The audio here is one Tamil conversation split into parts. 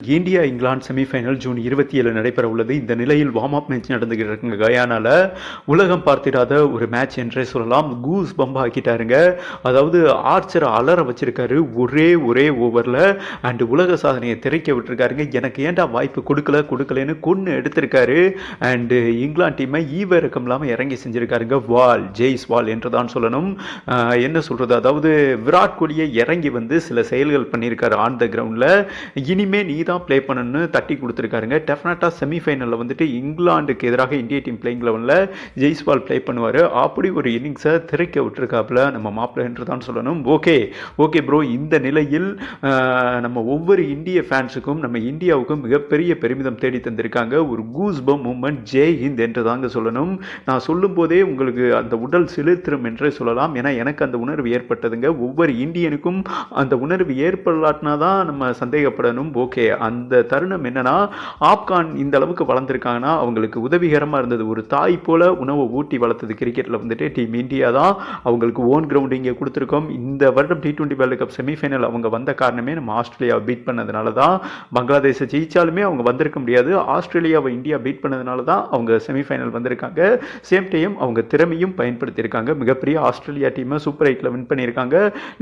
இந்தியா இங்கிலாந்து செமிஃபைனல் ஜூன் இருபத்தி ஏழு நடைபெற உள்ளது இந்த நிலையில் வார்ம் அப் மேட்ச் நடந்துகிட்டு இருக்குங்க கயானால. உலகம் பார்த்திடாத ஒரு மேட்ச் என்றே சொல்லலாம். கூஸ் பம்ப் ஆக்கிட்டாருங்க. அதாவது ஆர்ச்சரை அலற வச்சிருக்காரு. ஒரே ஒரே ஓவரில் அண்டு உலக சாதனையை திரைக்க விட்டுருக்காருங்க. எனக்கு ஏன்டா வாய்ப்பு கொடுக்கல கொடுக்கலன்னு கொன்று எடுத்திருக்காரு. அண்டு இங்கிலாந்து டீமை ஈவிரக்கம் இல்லாமல் இறங்கி செஞ்சுருக்காருங்க. வால் ஜெய்ஸ் வால் என்று தான் சொல்லணும். என்ன சொல்கிறது அதாவது விராட் கோலியை இறங்கி வந்து சில செயல்கள் பண்ணியிருக்காரு ஆன் த கிரவுண்டில் இனிமே நீ தான் ப்ளே பண்ணணும்னு தட்டி கொடுத்துருக்காருங்க. டெஃபினட்டாக செமிஃபைனலில் வந்துட்டு இங்கிலாந்துக்கு எதிராக இந்திய டீம் பிளேயிங் லெவலில் ஜெய்ஸ்வால் ப்ளே பண்ணுவார். அப்படி ஒரு இன்னிங்ஸை திரைக்க விட்டுருக்காப்புல நம்ம மாப்பிள்ளை என்று தான் சொல்லணும். ஓகே ஓகே ப்ரோ இந்த நிலையில் நம்ம ஒவ்வொரு இந்திய ஃபேன்ஸுக்கும் நம்ம இந்தியாவுக்கும் மிகப்பெரிய பெருமிதம் தேடி தந்திருக்காங்க. ஒரு கூஸ் பம் மூமெண்ட் ஜெய் ஹிந்த் என்று தாங்க சொல்லணும். நான் சொல்லும் போதே உங்களுக்கு அந்த உடல் சிலிர்த்திரும் என்றே சொல்லலாம். ஏன்னா எனக்கு அந்த உணர்வு ஏற்பட்டதுங்க. ஒவ்வொரு இந்தியனுக்கும் அந்த உணர்வு ஏற்படலாட்டினா தான் நம்ம சந்தேகப்படணும். ஓகே அந்த தருணம் என்னன்னா ஆப்கான் இந்த அளவுக்கு வளர்ந்துருக்காங்கன்னா அவங்களுக்கு உதவிகரமாக இருந்தது. ஒரு தாய் போல உணவை ஊட்டி வளர்த்தது கிரிக்கெட்டில் வந்துட்டு டீம் இந்தியா தான். அவங்களுக்கு ஓன் கிரவுண்ட் இங்கே கொடுத்துருக்கோம். இந்த வருடம் T twenty world cup semifinal அவங்க வந்த காரணமே நம்ம ஆஸ்திரேலியாவை பீட் பண்ணதுனால தான். பங்களாதேஷை ஜெயிச்சாலுமே அவங்க வந்திருக்க முடியாது. ஆஸ்திரேலியாவை இந்தியா பீட் பண்ணதுனால தான் அவங்க செமிஃபைனல் வந்திருக்காங்க. சேம் டைம் அவங்க திறமையும் பயன்படுத்தியிருக்காங்க. மிகப்பெரிய ஆஸ்திரேலியா டீமை சூப்பர் எயிட்டில் வின் பண்ணியிருக்காங்க.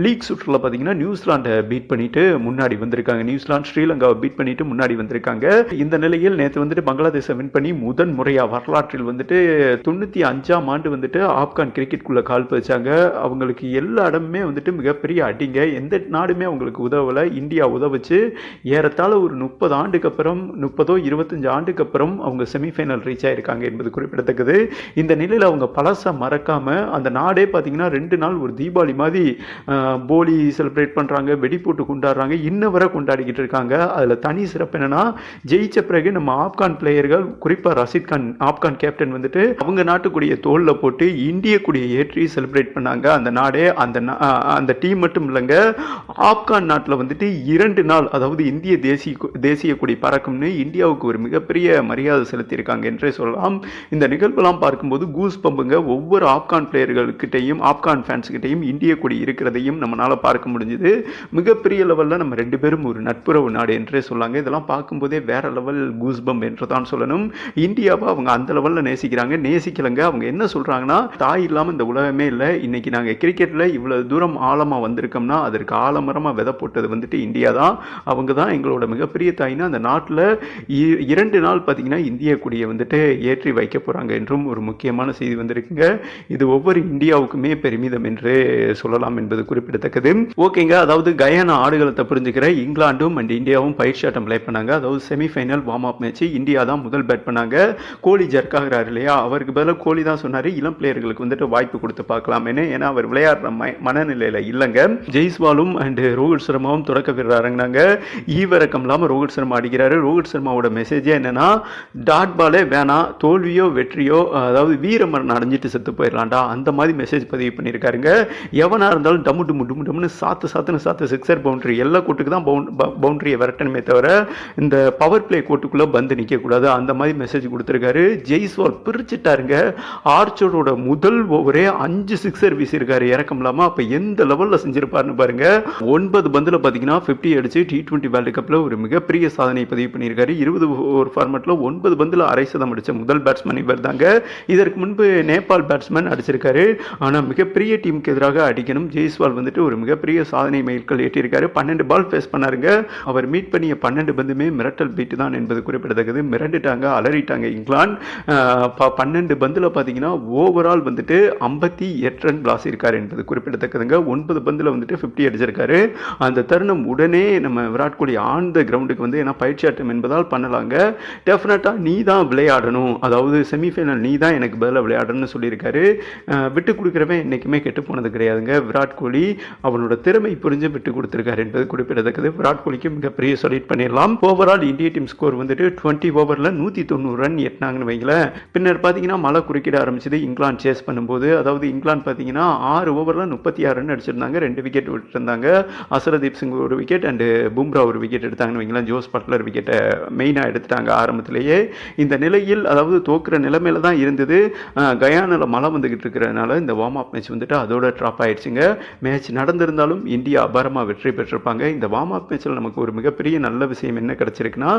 லீக் சுற்றில் பார்த்தீங்கன்னா நியூசிலாண்டை பீட் பண்ணிட்டு முன்னாடி வந்திருக்காங்க. நியூசிலாந்து ஸ்ரீலங்காவை பீட் பண்ணிட்டு முன்னாடி வந்திருக்காங்க. இந்த நிலையில் நேற்று வந்துட்டு பங்களாதேஷை வின் பண்ணி முதன் முறையாக வரலாற்றில் வந்துட்டு தொண்ணூற்றி அஞ்சாம் ஆண்டு வந்துட்டு ஆப்கான் கிரிக்கெட்குள்ளே கால் பதிச்சாங்க. அவங்களுக்கு எல்லா இடமுமே வந்துட்டு மிகப்பெரிய அடிங்க. எந்த நாடுமே அவங்களுக்கு உதவலை. இந்தியா உதவுச்சு. ஏறத்தாழ ஒரு முப்பது ஆண்டுக்கு அப்புறம் முப்பதோ இருபத்தஞ்சு ஆண்டுக்கு அப்புறம் அவங்க செமிஃபைனல் ரீச் ஆயிருக்காங்க என்பது குறிப்பிடத்தக்கது. இந்த நிலையில் அவங்க பழசை மறக்காமல் அந்த நாடே பார்த்தீங்கன்னா ரெண்டு நாள் ஒரு தீபாவளி மாதிரி போலி செலிப்ரேட் பண்ணுறாங்க வெடி போட்டு கொண்டாடுறாங்க. இன்ன வரை கொண்டாடிக்கிட்டு இருக்காங்க. அதில் தனி சிறப்பு என்னென்னா ஜெயிச்ச பிறகு நம்ம ஆப்கான் பிளேயர்கள் குறிப்பாக ரஷீத் கான் ஆப்கான் கேப்டன் வந்துட்டு அவங்க நாட்டுக்குடிய தோளில் போட்டு இந்திய கொடியை ஏற்றி செலிப்ரேட் பண்ணாங்க. அந்த நாடே அந்த அந்த டீம் மட்டும் இல்லைங்க ஆப்கான் நாட்டில் வந்துட்டு இரண்டு நாள் அதாவது இந்திய தேசிய தேசிய கொடி பறக்கும்னு இந்தியாவுக்கு ஒரு மிகப்பெரிய மரியாதை செலுத்தியிருக்காங்க என்றே சொல்லலாம். இந்த நிகழ்வெல்லாம் பார்க்கும்போது கூஸ் பம்புங்க ஒவ்வொரு ஆப்கான் பிளேயர்கள்கிட்டையும் ஆப்கான் ஃபேன்ஸ்கிட்டையும் இந்திய கொடி இருக்கிறதையும் நம்மளால் பார்க்க முடிஞ்சுது. மிகப்பெரிய லெவலில் நம்ம ரெண்டு பேரும் ஒரு நட்புறவு நாடு என்றே சொல்லாங்க. இதெல்லாம் பார்க்கும்போதே வேற லெவல் கூஸ்பம் என்று தான் சொல்லணும். இந்தியாவை அவங்க அந்த லெவலில் நேசிக்கிறாங்க. நேசிக்கலைங்க. அவங்க என்ன சொல்கிறாங்கன்னா தாய் இல்லாமல் இந்த உலகமே இல்லை. இன்னைக்கு நாங்கள் கிரிக்கெட்டில் இவ்வளோ தூரம் ஆழமாக வந்திருக்கோம்னா அதற்கு ஆலமரமாக விதை போட்டது வந்துட்டு இந்தியா தான். அவங்க தான் எங்களோட மிகப்பெரிய தாய்னா அந்த நாட்டில் இரண்டு நாள் பார்த்திங்கன்னா இந்திய கொடியை வந்துட்டு ஏற்றி வைக்க போகிறாங்க என்றும் ஒரு முக்கியமான செய்தி வந்திருக்குங்க. இது ஒவ்வொரு இந்தியாவுக்குமே பெருமிதம் என்று சொல்லலாம் என்பது குறிப்பிடத்தக்கது. ஓகேங்க. அதாவது கயானா ஆடுகளத்தை புரிஞ்சுக்கிற இங்கிலாண்டும் அண்ட் இந்தியாவும் பயிற்சி ஆட்டம் ப்ளே பண்ணாங்க. அதாவது semifinal warm up match India தான் முதல் பேட் பண்ணாங்க. கோலி ஜர்க்காகிறார் இல்லையா? அவருக்கு பதிலாக கோலி தான் சொன்னார். இளம் பிளேயர்களுக்கு வந்துட்டு வாய்ப்பு கொடுத்து பார்க்கலாமேன்னு ஏன்னா அவர் விளையாடுற ம- மனநிலையில் இல்லைங்க. ஜெய்ஸ்வாலும் அண்ட் ரோஹித் சர்மாவும் தொடக்க வீரர் இறங்கினாங்க. ஈவிரக்கம் இல்லாமல் ரோஹித் சர்மா அடிக்கிறாரு. ரோஹித் சர்மாவோட மெசேஜே என்னன்னா டாட் பாலே வேணாம். தோல்வியோ வெற்றியோ அதாவது வீரமரணம் அடைஞ்சிட்டு செத்து போயிடலாம்டா. அந்த மாதிரி மெசேஜ் பதிவு பண்ணியிருக்காருங்க. எவனாக இருந்தாலும் டம்மு டும்மு டும்மு டம்னு சாத்து சாத்துன்னு சாத்து சிக்ஸர் பவுண்டரி எல்லா கூட்டுக்கு தான் பவுண்டரியை விரட்டணுமே தவிர இந்த பவர் பிளே கோட்டுக்குள்ளே பந்து நிற்கக்கூடாது அந்த மாதிரி மெசேஜ் கொடுத்துருக்காரு. ஜெய்ஸ்வால் பிரிச்சுட்டாருங்க. ஆர்ச்சரோட முதல் ஓவரே அஞ்சு சிக்ஸர் வீசியிருக்காரு இறக்கம் இல்லாமல் அப்போ எந்த லெவலில் செஞ்சிருப்பாருன்னு பாருங்க. ஒன்பது பந்தில் பார்த்தீங்கன்னா ஃபிஃப்டி அடிச்சு டி டுவெண்ட்டி வேர்ல்டு கப்பில் ஒரு மிகப்பெரிய சாதனை பதிவு பண்ணியிருக்காரு. இருபது ஓவர் ஃபார்மெட்டில் ஒன்பது பந்தில் அரை சதம் அடித்த முதல் பேட்ஸ்மேன் இவர் தாங்க. இதற்கு முன்பு நேபாள் பேட்ஸ்மேன் அடிச்சிருக்காரு. ஆனால் மிகப்பெரிய டீமுக்கு எதிராக அடிக்கணும். ஜெய்ஸ்வால் வந்துட்டு ஒரு மிகப்பெரிய சாதனை மைல்கள் ஏற்றியிருக்காரு. பன்னெண்டு பால் ஃபேஸ் பண்ணாருங்க. அவர் மீட் பண்ணி பண்ணிய பன்னெண்டு பந்துமே மிரட்டல் பீட்டு தான் என்பது குறிப்பிடத்தக்கது. மிரண்டுட்டாங்க அலறிட்டாங்க இங்கிலாந்து. பன்னெண்டு பந்தில் பார்த்தீங்கன்னா ஓவரால் வந்துட்டு ஐம்பத்தி எட்டு ரன் லாஸ் இருக்கார் என்பது குறிப்பிடத்தக்கதுங்க. ஒன்பது பந்தில் வந்துட்டு ஃபிஃப்டி அடிச்சிருக்காரு. அந்த தருணம் உடனே நம்ம விராட் கோலி ஆன் த கிரவுண்டுக்கு வந்து ஏன்னா பயிற்சி ஆட்டம் என்பதால் பண்ணலாங்க. டெஃபினட்டாக நீ தான் விளையாடணும். அதாவது செமிஃபைனல் நீ தான் எனக்கு பதிலாக விளையாடணும்னு சொல்லியிருக்காரு. விட்டு கொடுக்குறவன் என்றைக்குமே கெட்டு போனது கிடையாதுங்க. விராட் கோலி அவனோட திறமை புரிஞ்சு விட்டு கொடுத்துருக்காரு என்பது குறிப்பிடத்தக்கது. விராட் கோலிக்கு மிகப்பெரிய சொல்லிட் பண்ணிடலாம். ஓவரால் இந்திய டீம் ஸ்கோர் வந்துட்டு டுவெண்ட்டி ஓவரில் நூற்றி தொண்ணூறு ரன் எட்டினாங்கன்னு வைங்களேன். பின்னர் பார்த்தீங்கன்னா மழை குறுக்கிட ஆரம்பிச்சது இங்கிலாந்து சேஸ் பண்ணும்போது. அதாவது இங்கிலாந்து பார்த்தீங்கன்னா ஆறு ஓவரில் முப்பத்தி ஆறு ரன் அடிச்சிருந்தாங்க. ரெண்டு விக்கெட் விட்டுருந்தாங்க. அசரதீப் சிங் ஒரு விக்கெட் அண்டு பும்ரா ஒரு விக்கெட் எடுத்தாங்கன்னு வைங்களேன். ஜோஸ் பட்லர் விக்கெட்டை மெயினாக எடுத்துட்டாங்க ஆரம்பத்திலேயே. இந்த நிலையில் அதாவது தோக்குற நிலைமையில தான் இருந்தது. கயானில் மழை வந்துக்கிட்டு இருக்கிறதுனால இந்த வார்ம் அப் மேட்ச் வந்துட்டு அதோட ட்ராப் ஆயிடுச்சுங்க. மேட்ச் நடந்திருந்தாலும் இந்தியா அபாரமாக வெற்றி பெற்றிருப்பாங்க. இந்த வார்ம் அப் மேட்ச்சில் நமக்கு ஒரு மிகப்பெரிய நல்ல விஷயம் என்ன கிடச்சிருக்குன்னா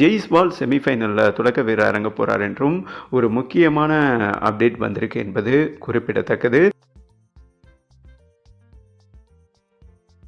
ஜெய்ஸ்வால் செமிஃபைனலில் தொடக்க வீரர் இறங்க போகிறார் என்றும் ஒரு முக்கியமான அப்டேட் வந்திருக்கு என்பது குறிப்பிடத்தக்கது.